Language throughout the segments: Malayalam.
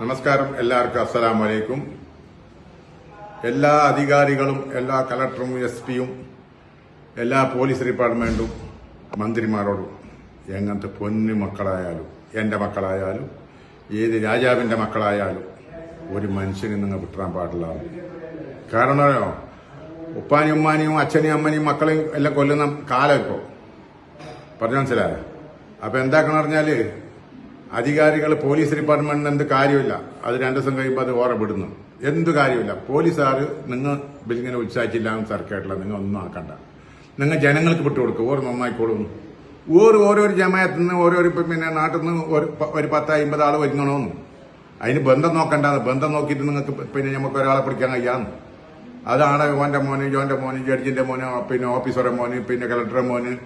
നമസ്കാരം എല്ലാവർക്കും അസ്സലാം വലൈക്കും എല്ലാ അധികാരികളും എല്ലാ കളക്ടറും എസ് പിയും എല്ലാ പോലീസ് ഡിപ്പാർട്ട്മെന്റും മന്ത്രിമാരോടും എങ്ങനത്തെ പൊന്നു മക്കളായാലും എന്റെ മക്കളായാലും ഏത് രാജാവിന്റെ മക്കളായാലും ഒരു മനുഷ്യനെ നിങ്ങൾ വിട്ടാൻ പാടില്ല. കാരണമോ ഉപ്പാനും ഉമ്മാനെയും അച്ഛനെയും അമ്മനെയും മക്കളെയും എല്ലാം കൊല്ലുന്ന കാലം ഇപ്പോൾ പറഞ്ഞു മനസ്സിലായോ? അപ്പൊ എന്താക്കണെന്ന് പറഞ്ഞാൽ അധികാരികൾ പോലീസ് ഡിപ്പാർട്ട്മെന്റിന് എന്ത് കാര്യമില്ല. അത് രണ്ടു ദിവസം കഴിയുമ്പോൾ അത് ഓറ വിടുന്നു എന്ത് കാര്യമില്ല. പോലീസുകാർ നിങ്ങൾ ബില്ലിങ്ങനെ ഉത്സാഹിച്ചില്ല സർക്കാരില്ല. നിങ്ങൾ ഒന്നും ആക്കണ്ട. നിങ്ങൾ ജനങ്ങൾക്ക് വിട്ടുകൊടുക്കുക ഓർ നന്നായിക്കോളും. ഓരോ ഓരോരു ജമായത്തിൽ നിന്ന് ഓരോ പിന്നെ നാട്ടിൽ നിന്ന് ഒരു പത്ത് അമ്പത് ആൾ ഒരുങ്ങണമെന്ന് അതിന് ബന്ധം നോക്കണ്ട. ബന്ധം നോക്കിയിട്ട് നിങ്ങൾക്ക് പിന്നെ നമുക്ക് ഒരാളെ പിടിക്കാൻ കഴിയാന്ന്. അതാണ് ഓന്റെ മോന് ജോന്റെ മോന് ജഡ്ജിന്റെ മോന് പിന്നെ ഓഫീസറുടെ മോന് പിന്നെ കളക്ടറുടെ മോന്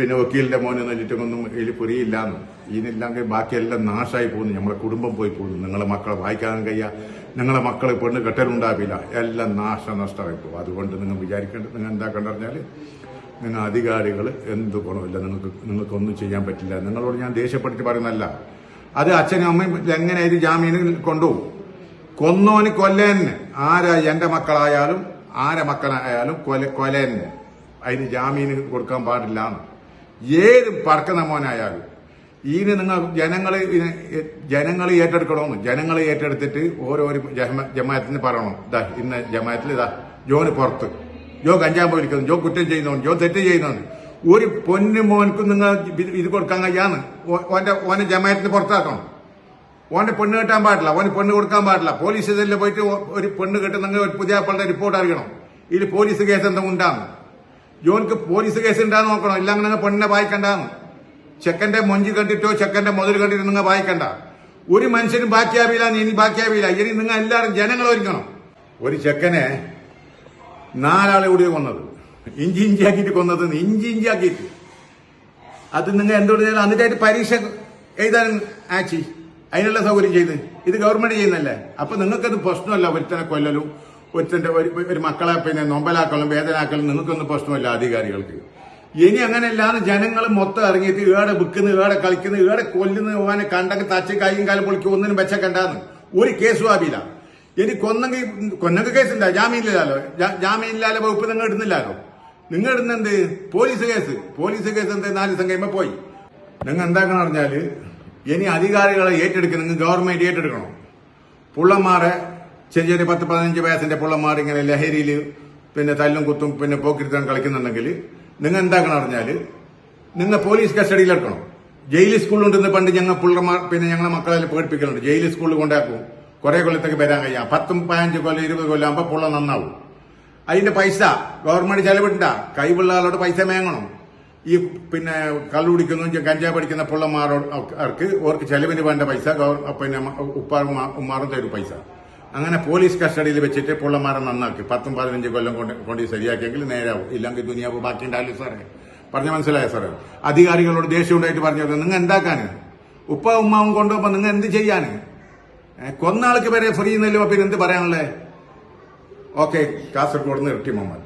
പിന്നെ വക്കീലിന്റെ മോന് എന്നിട്ടൊന്നും ഇതിൽ പുരിയില്ലാന്ന് ഇതിനില്ലെങ്കിൽ ബാക്കിയെല്ലാം നാശമായി പോകുന്നു. നമ്മളെ കുടുംബം പോയി പോകുന്നു. നിങ്ങളെ മക്കളെ വായിക്കാൻ കഴിയുക നിങ്ങളെ മക്കളെ പെണ്ണ് കെട്ടലുണ്ടാവില്ല. എല്ലാം നാശനഷ്ടമായി പോകും. അതുകൊണ്ട് നിങ്ങൾ വിചാരിക്കേണ്ടത് നിങ്ങൾ എന്താ പറഞ്ഞാൽ നിങ്ങൾ അധികാരികൾ എന്ത് ഗുണമില്ല. നിങ്ങൾക്ക് നിങ്ങൾക്കൊന്നും ചെയ്യാൻ പറ്റില്ല. നിങ്ങളോട് ഞാൻ ദേഷ്യപ്പെട്ടിട്ട് പറയുന്നല്ല അത് അച്ഛനും അമ്മയും എങ്ങനെ ഇത് ജാമ്യനിൽ കൊണ്ടുപോകും? കൊന്നോന് കൊല്ലേന് ആരാ എന്റെ മക്കളായാലും ആരെ മക്കളായാലും കൊല കൊലേന് അതിന് ജാമീന് കൊടുക്കാൻ പാടില്ല ഏത് പറക്കുന്ന മോനായാലും. ഇതിന് നിങ്ങൾ ജനങ്ങൾ ജനങ്ങൾ ഏറ്റെടുക്കണമെന്ന് ജനങ്ങൾ ഏറ്റെടുത്തിട്ട് ഓരോ ജമ- ജമാഅത്തിന് പറയണം. ഇതാ ഇന്ന് ജമാഅത്തിൽ ഇതാ ജോന് പുറത്ത്. ജോ കഞ്ചാമ്പ് പോയിരിക്കുന്നു ജോ കുറ്റം ചെയ്യുന്നവൻ ജോ തെറ്റ് ചെയ്യുന്നവൻ. ഒരു പൊന്നു മോനക്കും നിങ്ങൾ ഇത് കൊടുക്കാൻ കഴിയാന്ന്. ഓന്റെ ഓനെ ജമാഅത്തിന് പുറത്താക്കണം. ഓന്റെ പെണ്ണ് കെട്ടാൻ പാടില്ല ഓന് പെണ്ണ് കൊടുക്കാൻ പാടില്ല. പോലീസ് സ്റ്റേഷനിൽ പോയിട്ട് ഒരു പെണ്ണ് കെട്ടുന്നെങ്കിൽ ഒരു പുതിയ ആപ്പളുടെ റിപ്പോർട്ട് അറിയണം. ഇതിൽ പോലീസ് കേസ് എന്തെങ്കിലും ഉണ്ടാന്ന്. ജോൻക്ക് പോലീസ് കേസ് ഉണ്ടാന്ന് നോക്കണം. ഇല്ല അങ്ങനെ പെണ്ണിനെ വായിക്കണ്ടാന്ന്. ചെക്കന്റെ മൊഞ്ച് കണ്ടിട്ടോ ചെക്കന്റെ മുതൽ കണ്ടിട്ടോ നിങ്ങൾ വായിക്കണ്ട. ഒരു മനുഷ്യനും ബാക്കിയാവില്ല ഇനി ബാക്കിയാവില്ല. ഇനി നിങ്ങൾ എല്ലാവരും ജനങ്ങൾ ഒരുക്കണം ഒരു ചെക്കനെ നാലാളെ കൂടി കൊന്നത്. ഇഞ്ചി ഇഞ്ചി ആക്കിയിട്ട് കൊന്നത് ഇഞ്ചി ഇഞ്ചി ആക്കിയിട്ട്. അത് നിങ്ങൾ എന്തുകൊണ്ട് ചെയ്യണം എന്നിട്ടായിട്ട് പരീക്ഷ എഴുതാൻ ആച്ചി. അതിനുള്ള സൗകര്യം ചെയ്ത്. ഇത് ഗവൺമെന്റ് ചെയ്യുന്നല്ലേ അപ്പൊ നിങ്ങൾക്കത് പ്രശ്നമല്ല. ഒരുത്തനെ കൊല്ലലും. ഒരുത്തന്റെ ഒരു മക്കളെ പിന്നെ നൊമ്പലാക്കലും വേദനാക്കലും നിങ്ങൾക്കൊന്നും പ്രശ്നമില്ല അധികാരികൾക്ക്. ഇനി അങ്ങനെയല്ലാതെ ജനങ്ങൾ മൊത്തം ഇറങ്ങിയിട്ട് ഏടെ വിൽക്കുന്നു ഏടെ കളിക്കുന്നു ഏടെ കൊല്ലുന്ന ഓനെ കണ്ടൊക്കെ തച്ച് കൈയും കാലും പൊളിക്കും ഒന്നിനും വെച്ചക്കണ്ടാന്ന്. ഒരു കേസും ആവില്ല ഇനി കൊന്നെങ്കിൽ കൊന്നൊക്കെ കേസില്ല ജാമ്യമില്ലല്ലോ. ജാമ്യമില്ലാതെ വകുപ്പ് നിങ്ങൾ ഇടുന്നില്ലല്ലോ. നിങ്ങൾ ഇടുന്ന എന്ത് പോലീസ് കേസ്. പോലീസ് കേസ് എന്ത്? നാല് ദിവസം കഴിയുമ്പോ പോയി. നിങ്ങൾ എന്താക്കണം പറഞ്ഞാൽ ഇനി അധികാരികളെ ഏറ്റെടുക്കണം നിങ്ങൾ ഗവൺമെന്റ് ഏറ്റെടുക്കണം? പുള്ളന്മാരെ ചെറിയ ചെറിയ പത്ത് പതിനഞ്ച് വയസ്സിന്റെ പുള്ളന്മാർ ഇങ്ങനെ ലഹരിയിൽ പിന്നെ തല്ലും കുത്തും പിന്നെ പോക്കിരുത്താൻ കളിക്കുന്നുണ്ടെങ്കിൽ നിങ്ങൾ എന്താക്കണം അറിഞ്ഞാൽ നിങ്ങൾ പോലീസ് കസ്റ്റഡിയിലെടുക്കണം ജയിൽ സ്കൂളിലുണ്ടെന്ന് പണ്ട് ഞങ്ങൾ പുള്ളമാർ പിന്നെ ഞങ്ങളെ മക്കളെ പേടിപ്പിക്കലുണ്ട്. ജയിൽ സ്കൂളിൽ കൊണ്ടാക്കും. കുറെ കൊല്ലത്തേക്ക് വരാൻ കഴിയാം. പത്തും പതിനഞ്ച് കൊല്ലം ഇരുപത് കൊല്ലം ആകുമ്പോൾ പുള്ള നന്നാവും. അതിന്റെ പൈസ ഗവൺമെന്റ് ചെലവിട്ട കൈവുള്ള പൈസ മേങ്ങണം. ഈ പിന്നെ കള്ളുപിടിക്കുന്ന കഞ്ചാവ് പഠിക്കുന്ന പുള്ളന്മാരോട് അവർക്ക് ഓർക്ക് ചെലവിന് വേണ്ട പൈസ പിന്നെ ഉപ്പാറും ഉമ്മാറും തരും പൈസ. അങ്ങനെ പോലീസ് കസ്റ്റഡിയിൽ വെച്ചിട്ട് പുള്ളമാരെ നന്നാക്കി. പത്തും പതിനഞ്ച് കൊല്ലം കൊണ്ട് കൊണ്ട് ശരിയാക്കിയെങ്കിൽ നേരാവും. ഇല്ലെങ്കിൽ ദുനിയാവ് ബാക്കി ഉണ്ടാവില്ല സാറേ. പറഞ്ഞ മനസ്സിലായ സാറേ? അധികാരികളോട് ദേഷ്യം ഉണ്ടായിട്ട് പറഞ്ഞത് നിങ്ങൾ എന്താക്കാന്? ഉപ്പ ഉമ്മാവും കൊണ്ടുപോകുമ്പോൾ നിങ്ങൾ എന്ത് ചെയ്യാന്? കൊന്നാൾക്ക് വരെ ഫ്രീ എന്നല്ലോ പിന്നെ എന്ത് പറയാനുള്ളേ? ഓക്കെ കാസർഗോഡ് നിന്ന് ഇരട്ടി മുഹമ്മദ്.